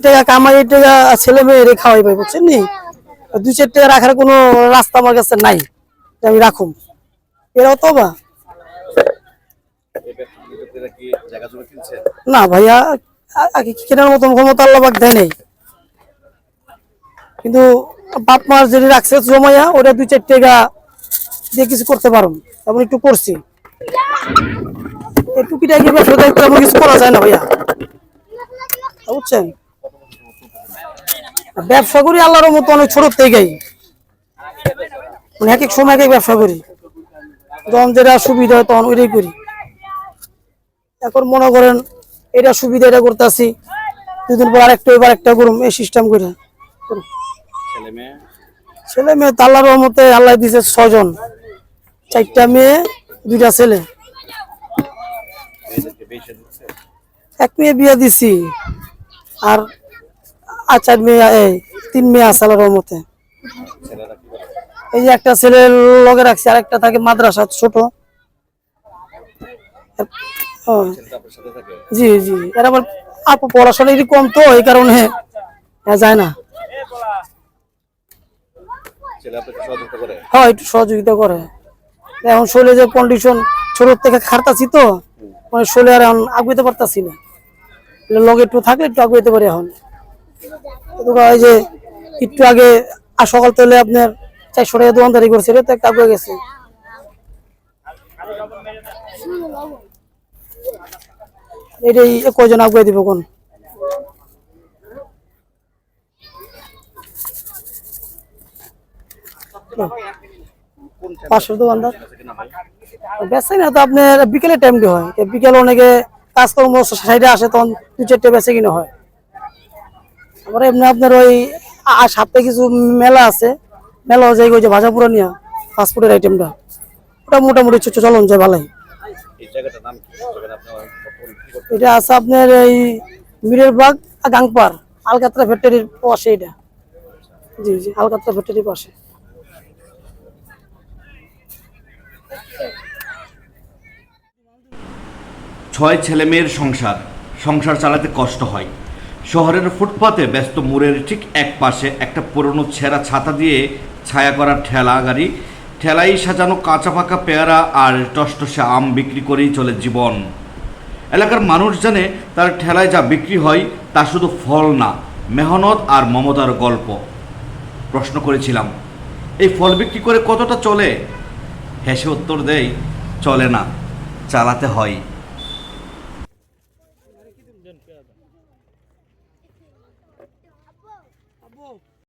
টাকা কামাই টাকা ছেলে মেয়ে খাওয়াই পাই বুঝছেন নি? দুই চার টাকা রাখার কোনো রাস্তা আমার কাছে নাই আমি রাখুম। এরাও তো বা এরা না ভাইয়া আগে কেনার মতন ক্ষমতা আল্লাহ পাক দেয় নাই। কিন্তু বাপ মার যদি রাখছে জমাইয়া ওটা দুই চার টাকা দিয়ে কিছু করতে পারো তেমন একটু করছি। এই টুকিটা কি ব্যবসা কিছু করা যায় না ভাইয়া। বুঝছেন? ব্যবসা করি আল্লাহর মতো অনেক ছোট থেকেই। মানে এক এক সময় এক এক ব্যবসা করি। যখন যেটা সুবিধা হয় তখন ওইটাই করি। এখন মনে করেন এটা সুবিধা এটা করতেছি। দুদিন পর আরেকটা এবার একটা করুম এই সিস্টেম করে। ছেলে মেয়ে? ছেলে মেয়ে তো আল্লাহর রহমতে আল্লাহ দিছে ছজন চারটা মেয়ে দুইটা ছেলে। এক মেয়ে বিয়ে দিছি। আর আর চার মেয়ে এই তিন মেয়ে আছে আল্লাহর করে এই যে একটা ছেলে লগে রাখছি আর একটা থাকে মাদ্রাসা ছোট। জি জি। এর আবার আপু পড়াশোনা একটু কম তো, এই কারণে যায় না। হ্যাঁ একটু সহযোগিতা করে। এখন শরীরে যে কন্ডিশন ছোট থেকে খাটতাছি তো মানে শরীরে আর এখন আগুইতে পারতাছি না। লগে একটু থাকলে একটু আগুইতে পারি এখন। যে একটু আগে সকাল তেলে আপনার চারশো টাকা দোকানদারি করছে তো একটা আগুয়ে গেছে। এটাই কয়জন আগুয়ে দিব কোন? পাঁচশো দোকানদার? আছে বেচে না তো আপনার বিকেলের টাইম হয়? বিকেলে অনেকে কাজকর্ম সাইডে আসে, তখন দু চারটে বেচে কিনে হয়। আবার এমনি আপনার ওই সাপ্তাহে কিছু মেলা আছে। মেলা যায় ওই যে ভাজা পুরা নিয়া ফাস্টফুডের আইটেমটা ওটা মোটামুটি চ- চলন যায় ভালোই। এই জায়গাটার নাম কি? যেখানে আপনি বর্তমানে কি করতে এটা আছে আপনার এই মিরের বাগ আর গাংপার আলকাতরা ফ্যাক্টরির পাশে এটা। জি জি আলকাতরা ফ্যাক্টরির পাশে। ছয় ছেলেমেয়ের সংসার। সংসার চালাতে কষ্ট হয়। শহরের ফুটপাতে ব্যস্ত মোড়ের ঠিক এক পাশে একটা পুরনো ছেঁড়া ছাতা দিয়ে ছায়া করা ঠেলা গাড়ি। ঠেলাই সাজানো কাঁচা পাকা পেয়ারা আর টসটসে আম বিক্রি করেই চলে জীবন। এলাকার মানুষ জানে তার ঠেলায় যা বিক্রি হয় তা শুধু ফল না, মেহনত আর মমতার গল্প। প্রশ্ন করেছিলাম, এই ফল বিক্রি করে কতটা চলে? হেসে উত্তর দেয় চলে না, চালাতে হয়। bom. Tá bom.